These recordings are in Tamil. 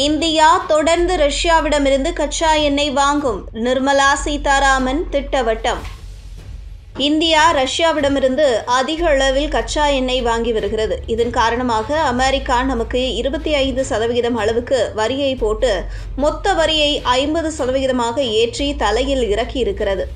இந்தியா தொடர்ந்து ரஷ்யாவிடமிருந்து கச்சா எண்ணெய் வாங்கும் நிர்மலா சீதாராமன் திட்டவட்டம். இந்தியா ரஷ்யாவிடமிருந்து அதிக அளவில் கச்சா எண்ணெய் வாங்கி வருகிறது. இதன் காரணமாக அமெரிக்கா நமக்கு இருபத்தி ஐந்து சதவிகிதம் அளவுக்கு வரியை போட்டு மொத்த வரியை ஐம்பது சதவிகிதமாக ஏற்றி தலையில் இறக்கி இருக்கிறது.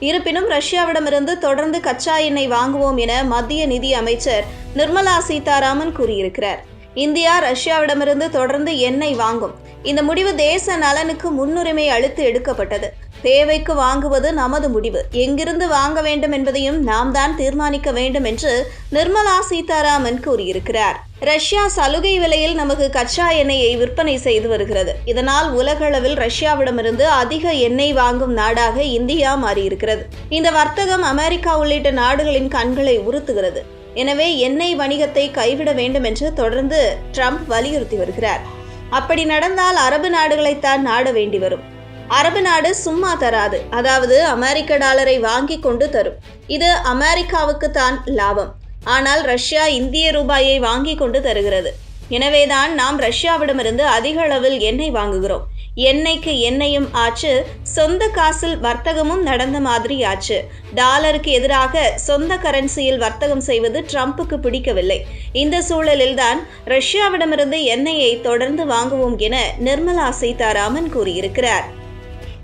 இருப்பினும் ரஷ்யாவிடமிருந்து தொடர்ந்து கச்சா எண்ணெய் வாங்குவோம் என மத்திய நிதி அமைச்சர் நிர்மலா சீதாராமன் கூறியிருக்கிறார். இந்தியா ரஷ்யாவிடமிருந்து தொடர்ந்து எண்ணெய் வாங்கும். இந்த முடிவு தேச நலனுக்கு முன்னுரிமை அளித்து எடுக்கப்பட்டது. தேவைக்கு வாங்குவது நமது முடிவு. எங்கிருந்து வாங்க வேண்டும் என்பதையும் நாம் தான் தீர்மானிக்க வேண்டும் என்று நிர்மலா சீதாராமன் கூறியிருக்கிறார். ரஷ்யா சலுகை விலையில் நமக்கு கச்சா எண்ணெயை விற்பனை செய்து வருகிறது. இதனால் உலகளவில் ரஷ்யாவிடமிருந்து அதிக எண்ணெய் வாங்கும் நாடாக இந்தியா மாறியிருக்கிறது. இந்த வர்த்தகம் அமெரிக்கா உள்ளிட்ட நாடுகளின் கண்களை உறுத்துகிறது. எனவே எண்ணெய் வணிகத்தை கைவிட வேண்டும் என்று தொடர்ந்து ட்ரம்ப் வலியுறுத்தி வருகிறார். அப்படி நடந்தால் அரபு நாடுகளைத்தான் நாட வேண்டி வரும். அரபு நாடு சும்மா தராது. அதாவது அமெரிக்க டாலரை வாங்கி கொண்டு தரும். இது அமெரிக்காவுக்கு தான் லாபம். ஆனால் ரஷ்யா இந்திய ரூபாயை வாங்கி கொண்டு தருகிறது. எனவேதான் நாம் ரஷ்யாவிடமிருந்து அதிக அளவில் எண்ணெய் வாங்குகிறோம். எண்ணெய்க்கு எண்ணெயும் ஆச்சு சொந்த காசில் வர்த்தகமும் நடந்த மாதிரி ஆச்சு. டாலருக்கு எதிராக சொந்த கரன்சியில் வர்த்தகம் செய்வது ட்ரம்ப்புக்கு பிடிக்கவில்லை. இந்த சூழலில்தான் ரஷ்யாவிடமிருந்து எண்ணெயை தொடர்ந்து வாங்குவோம் என நிர்மலா சீதாராமன் கூறியிருக்கிறார்.